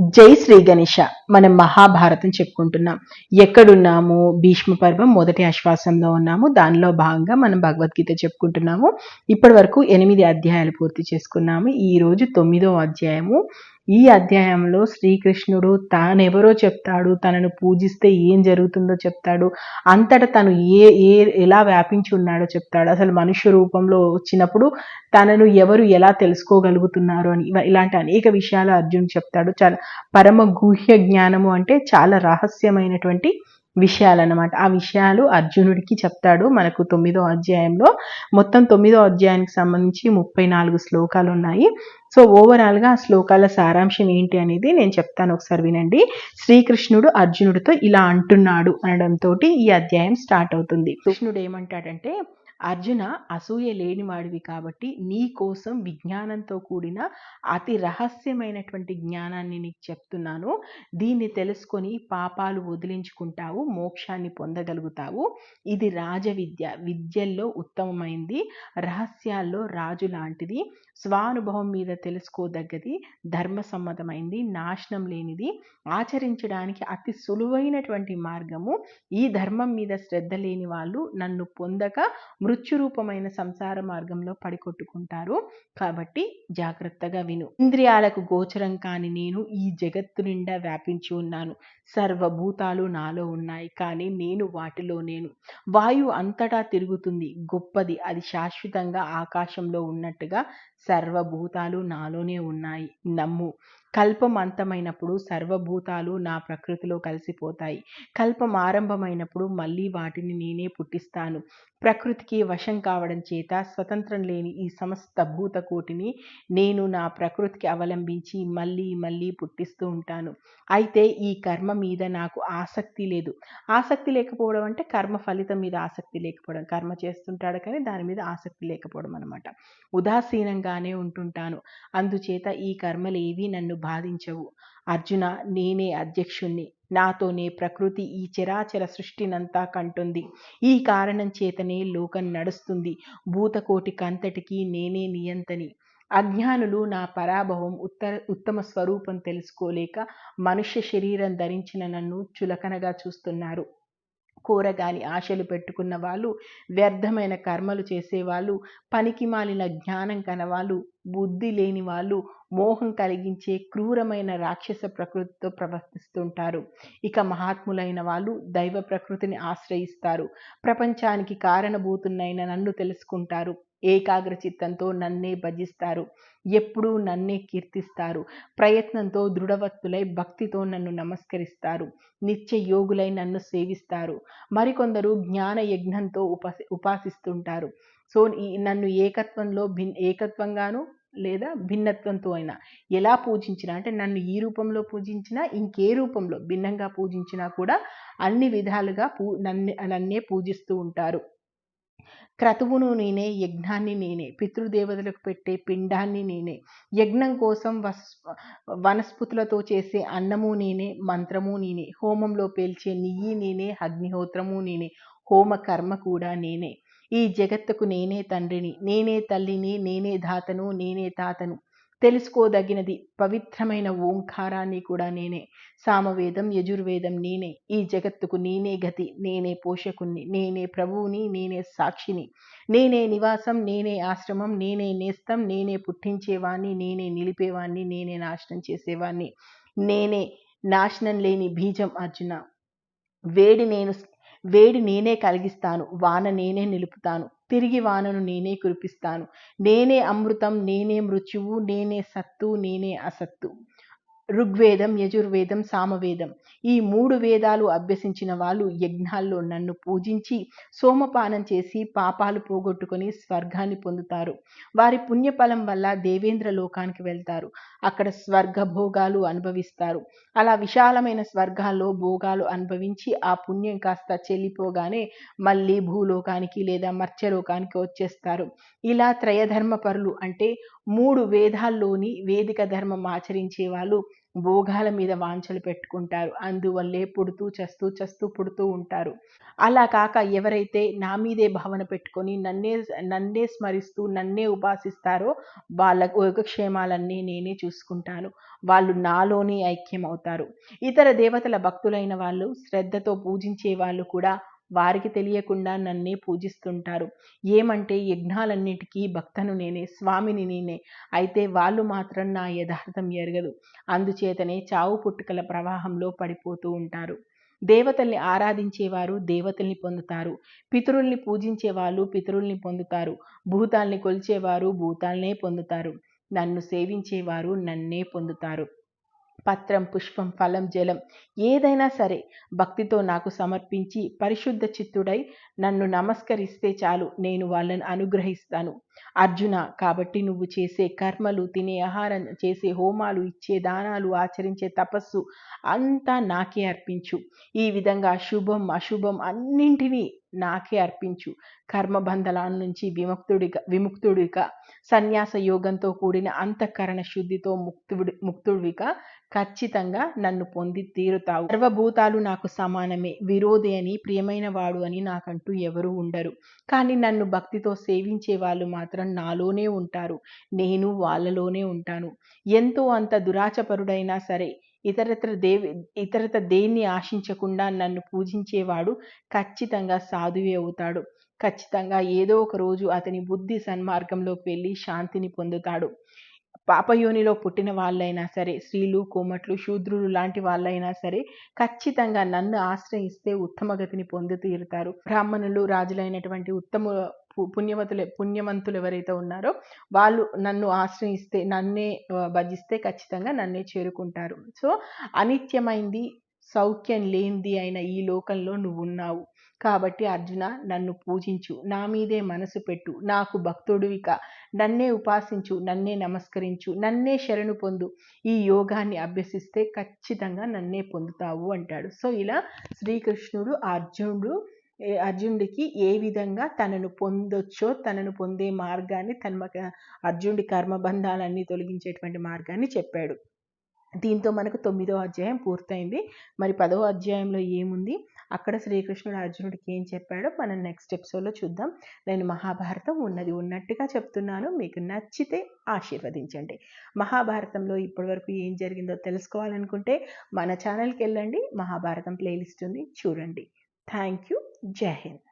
జై శ్రీ గణేష మనం మహాభారతం చెప్పుకుంటున్నాం. ఎక్కడున్నాము? భీష్మ పర్వం మొదటి ఆశ్వాసంలో ఉన్నాము. దానిలో భాగంగా మనం భగవద్గీత చెప్పుకుంటున్నాము. ఇప్పటి వరకు ఎనిమిది అధ్యాయాలు పూర్తి చేసుకున్నాము. ఈ రోజు తొమ్మిదో అధ్యాయము. ఈ అధ్యాయంలో శ్రీకృష్ణుడు తానెవరో చెప్తాడు? తనను పూజిస్తే ఏం జరుగుతుందో చెప్తాడు? అంతటా తను ఏ ఏ ఎలా వ్యాపించి ఉన్నాడో చెప్తాడు. అసలు మనుష్య రూపంలో వచ్చినప్పుడు తనను ఎవరు ఎలా తెలుసుకోగలుగుతున్నారు అని ఇలాంటి అనేక విషయాలు అర్జున్ చెప్తాడు. చాలా పరమ గుహ్య జ్ఞానము అంటే చాలా రహస్యమైనటువంటి విషయాలన్నమాట. ఆ విషయాలు అర్జునుడికి చెప్తాడు మనకు తొమ్మిదో అధ్యాయంలో. మొత్తం తొమ్మిదో అధ్యాయానికి సంబంధించి ముప్పై నాలుగు శ్లోకాలు ఉన్నాయి. సో ఓవరాల్గా ఆ శ్లోకాల సారాంశం ఏంటి అనేది నేను చెప్తాను ఒకసారి వినండి. శ్రీకృష్ణుడు అర్జునుడితో ఇలా అంటున్నాడు అనడంతో ఈ అధ్యాయం స్టార్ట్ అవుతుంది. కృష్ణుడు ఏమంటాడంటే అర్జున అసూయ లేనివాడివి కాబట్టి నీ కోసం విజ్ఞానంతో కూడిన అతి రహస్యమైనటువంటి జ్ఞానాన్ని నీకు చెప్తున్నాను. దీన్ని తెలుసుకొని పాపాలు వదిలించుకుంటావు మోక్షాన్ని పొందగలుగుతావు. ఇది రాజ విద్య విద్యల్లో ఉత్తమమైంది. రహస్యాల్లో రాజు లాంటిది. స్వానుభవం మీద తెలుసుకోదగ్గది. ధర్మసమ్మతమైంది నాశనం లేనిది. ఆచరించడానికి అతి సులువైనటువంటి మార్గము. ఈ ధర్మం మీద శ్రద్ధ లేని వాళ్ళు నన్ను పొందక మృత్యురూపమైన సంసార మార్గంలో పడికొట్టుకుంటారు. కాబట్టి జాగ్రత్తగా విను. ఇంద్రియాలకు గోచరం కాని నేను ఈ జగత్తు నిండా వ్యాపించి ఉన్నాను. సర్వభూతాలు నాలో ఉన్నాయి కానీ నేను వాటిలో నేను. వాయువు అంతటా తిరుగుతుంది. గొప్పది. అది శాశ్వతంగా ఆకాశంలో ఉన్నట్టుగా సర్వభూతాలు నాలోనే ఉన్నాయి. నమ్ము. కల్పం అంతమైనప్పుడు సర్వభూతాలు నా ప్రకృతిలో కలిసిపోతాయి. కల్పం ఆరంభమైనప్పుడు మళ్ళీ వాటిని నేనే పుట్టిస్తాను. ప్రకృతికి వశం కావడం చేత స్వతంత్రం లేని ఈ సమస్త భూతకోటిని నేను నా ప్రకృతికి అవలంబించి మళ్ళీ మళ్ళీ పుట్టిస్తూ ఉంటాను. అయితే ఈ కర్మ మీద నాకు ఆసక్తి లేదు. ఆసక్తి లేకపోవడం అంటే కర్మ ఫలితం మీద ఆసక్తి లేకపోవడం. కర్మ చేస్తుంటాడు కానీ దాని మీద ఆసక్తి లేకపోవడం అనమాట ఉదాసీనంగానే ఉంటుంటాను. అందుచేత ఈ కర్మలు ఏవి నన్ను బాధించవు. అర్జున నేనే అధ్యక్షుణ్ణి. నాతోనే ప్రకృతి ఈ చరాచర సృష్టినంతా కంటుంది. ఈ కారణం చేతనే లోకం నడుస్తుంది. భూతకోటికంతటికి నేనే నియంతని. అజ్ఞానులు నా పరాభవం ఉత్తర ఉత్తమ స్వరూపం తెలుసుకోలేక మనుష్య శరీరం ధరించిన నన్ను చులకనగా చూస్తున్నారు. కూరగాని ఆశలు పెట్టుకున్న వాళ్ళు వ్యర్థమైన కర్మలు చేసేవాళ్ళు పనికి మాలిన జ్ఞానం కనవాళ్ళు బుద్ధి లేని వాళ్ళు మోహం కలిగించే క్రూరమైన రాక్షస ప్రకృతితో ప్రవర్తిస్తుంటారు. ఇక మహాత్ములైన వాళ్ళు దైవ ప్రకృతిని ఆశ్రయిస్తారు. ప్రపంచానికి కారణభూతున్నైన నన్ను తెలుసుకుంటారు. ఏకాగ్ర చిత్తంతో నన్నే భజిస్తారు. ఎప్పుడూ నన్నే కీర్తిస్తారు. ప్రయత్నంతో దృఢవత్తులై భక్తితో నన్ను నమస్కరిస్తారు. నిత్య యోగులై నన్ను సేవిస్తారు. మరికొందరు జ్ఞాన యజ్ఞంతో ఉపా ఉపాసిస్తుంటారు. సో ఈ నన్ను ఏకత్వంలో భిన్ ఏకత్వంగాను లేదా భిన్నత్వంతో అయినా ఎలా పూజించినా అంటే నన్ను ఈ రూపంలో పూజించినా ఇంకే రూపంలో భిన్నంగా పూజించినా కూడా అన్ని విధాలుగా పూ నన్ను నన్నే పూజిస్తూ ఉంటారు. క్రతువును నేనే యజ్ఞాన్ని నేనే పితృదేవతలకు పెట్టే పిండాన్ని నేనే యజ్ఞం కోసం వస్ వనస్పతులతో చేసే అన్నము నేనే మంత్రము నేనే హోమంలో పేల్చే నెయ్యి నేనే అగ్నిహోత్రము నేనే హోమ కర్మ కూడా నేనే. ఈ జగత్తుకు నేనే తండ్రిని నేనే తల్లిని నేనే ధాతను నేనే తాతను. తెలుసుకోదగినది. పవిత్రమైన ఓంకారాన్ని కూడా నేనే. సామవేదం యజుర్వేదం నేనే. ఈ జగత్తుకు నేనే గతి. నేనే పోషకుణ్ణి. నేనే ప్రభువుని. నేనే సాక్షిని. నేనే నివాసం. నేనే ఆశ్రమం. నేనే నేస్తం. నేనే పుట్టించేవాణ్ణి. నేనే నిలిపేవాణ్ణి. నేనే నాశనం చేసేవాణ్ణి. నేనే నాశనం లేని బీజం అర్జున. వేడి నేను వేడి నేనే కలిగిస్తాను వాన నేనే నిలుపుతాను తిరిగి వానను నేనే కురిపిస్తాను. నేనే అమృతం నేనే మృత్యువు నేనే సత్తు నేనే అసత్తు. ఋగ్వేదం యజుర్వేదం సామవేదం. ఈ మూడు వేదాలు అభ్యసించిన వాళ్ళు యజ్ఞాల్లో నన్ను పూజించి సోమపానం చేసి పాపాలు పోగొట్టుకొని స్వర్గాన్ని పొందుతారు. వారి పుణ్యఫలం వల్ల దేవేంద్ర లోకానికి వెళ్తారు. అక్కడ స్వర్గ భోగాలు అనుభవిస్తారు. అలా విశాలమైన స్వర్గాల్లో భోగాలు అనుభవించి ఆ పుణ్యం కాస్త చెల్లిపోగానే మళ్ళీ భూలోకానికి లేదా మత్స్యలోకానికి వచ్చేస్తారు. ఇలా త్రయధర్మ పరులు అంటే మూడు వేదాల్లోని వేదిక ధర్మం ఆచరించే వాళ్ళు భోగాల మీద వాంఛలు పెట్టుకుంటారు. అందువల్లే పుడుతూ చస్తూ చస్తూ పుడుతూ ఉంటారు. అలా కాక ఎవరైతే నా మీదే భావన పెట్టుకొని నన్నే నన్నే స్మరిస్తూ నన్నే ఉపాసిస్తారో వాళ్ళ యోగక్షేమాలన్నీ నేనే చూసుకుంటాను. వాళ్ళు నాలోనే ఐక్యం అవుతారు ఇతర దేవతల భక్తులైన వాళ్ళు శ్రద్ధతో పూజించే వాళ్ళు కూడా వారికి తెలియకుండా నన్నే పూజిస్తుంటారు. ఏమంటే యజ్ఞాలన్నిటికీ భక్తను నేనే స్వామిని నేనే. అయితే వాళ్ళు మాత్రం నా యథార్థం ఎరగదు. అందుచేతనే చావు పుట్టుకల ప్రవాహంలో పడిపోతూ ఉంటారు. దేవతల్ని ఆరాధించేవారు దేవతల్ని పొందుతారు. పితరుల్ని పూజించే వాళ్ళు పితరుల్ని పొందుతారు. భూతాల్ని కొలిచేవారు భూతాల్నే పొందుతారు. నన్ను సేవించేవారు నన్నే పొందుతారు. పత్రం పుష్పం ఫలం జలం ఏదైనా సరే భక్తితో నాకు సమర్పించి పరిశుద్ధ చిత్తుడై నన్ను నమస్కరిస్తే చాలు నేను వాళ్ళని అనుగ్రహిస్తాను. అర్జున కాబట్టి నువ్వు చేసే కర్మలు తినే ఆహారం చేసే హోమాలు ఇచ్చే దానాలు ఆచరించే తపస్సు అంతా నాకే అర్పించు. ఈ విధంగా శుభం అశుభం అన్నింటినీ నాకే అర్పించు. కర్మబంధల నుంచి విముక్తుడిగా విముక్తుడిగా సన్యాస యోగంతో కూడిన అంతఃకరణ శుద్ధితో ముక్తుడి ముక్తుడిగా ఖచ్చితంగా నన్ను పొంది తీరుతావు. సర్వభూతాలు నాకు సమానమే. విరోధి అని ప్రియమైన వాడు అని నాకంటూ ఎవరు ఉండరు. కానీ నన్ను భక్తితో సేవించే వాళ్ళు మాత్రం నాలోనే ఉంటారు. నేను వాళ్ళలోనే ఉంటాను. ఎంతో అంత దురాచపరుడైనా సరే ఇతరత్ర దేవి ఇతరత దేన్ని ఆశించకుండా నన్ను పూజించేవాడు ఖచ్చితంగా సాధువే అవుతాడు. ఖచ్చితంగా ఏదో ఒక రోజు అతని బుద్ధి సన్మార్గంలోకి వెళ్ళి శాంతిని పొందుతాడు. పాపయోనిలో పుట్టిన వాళ్ళైనా సరే స్త్రీలు కోమట్లు శూద్రులు లాంటి వాళ్ళైనా సరే ఖచ్చితంగా నన్ను ఆశ్రయిస్తే ఉత్తమగతిని పొంది తీరుతారు బ్రాహ్మణులు రాజులైనటువంటి ఉత్తమ పుణ్యవతులు పుణ్యవంతులు ఎవరైతే ఉన్నారో వాళ్ళు నన్ను ఆశ్రయిస్తే నన్నే భజిస్తే ఖచ్చితంగా నన్నే చేరుకుంటారు. సో అనిత్యమైంది సౌఖ్యం లేనిది అయిన ఈ లోకంలో నువ్వు ఉన్నావు కాబట్టి అర్జున నన్ను పూజించు. నా మీదే మనసు పెట్టు. నాకు భక్తుడివిక. నన్నే ఉపాసించు. నన్నే నమస్కరించు. నన్నే శరణు పొందు. ఈ యోగాన్ని అభ్యసిస్తే ఖచ్చితంగా నన్నే పొందుతావు అంటాడు. సో ఇలా శ్రీకృష్ణుడు అర్జునుడు అర్జునుడికి ఏ విధంగా తనను పొందొచ్చో తనను పొందే మార్గాన్ని తన అర్జునుడి కర్మబంధాలన్నీ తొలగించేటువంటి మార్గాన్ని చెప్పాడు. దీంతో మనకు తొమ్మిదో అధ్యాయం పూర్తయింది. మరి పదో అధ్యాయంలో ఏముంది? అక్కడ శ్రీకృష్ణుడు అర్జునుడికి ఏం చెప్పాడో మనం నెక్స్ట్ ఎపిసోడ్లో చూద్దాం. నేను మహాభారతం ఉన్నది ఉన్నట్టుగా చెప్తున్నాను. మీకు నచ్చితే ఆశీర్వదించండి. మహాభారతంలో ఇప్పటివరకు ఏం జరిగిందో తెలుసుకోవాలనుకుంటే మన ఛానల్కి వెళ్ళండి. మహాభారతం ప్లేలిస్ట్ ఉంది. చూడండి. థ్యాంక్ యూ జై హింద్.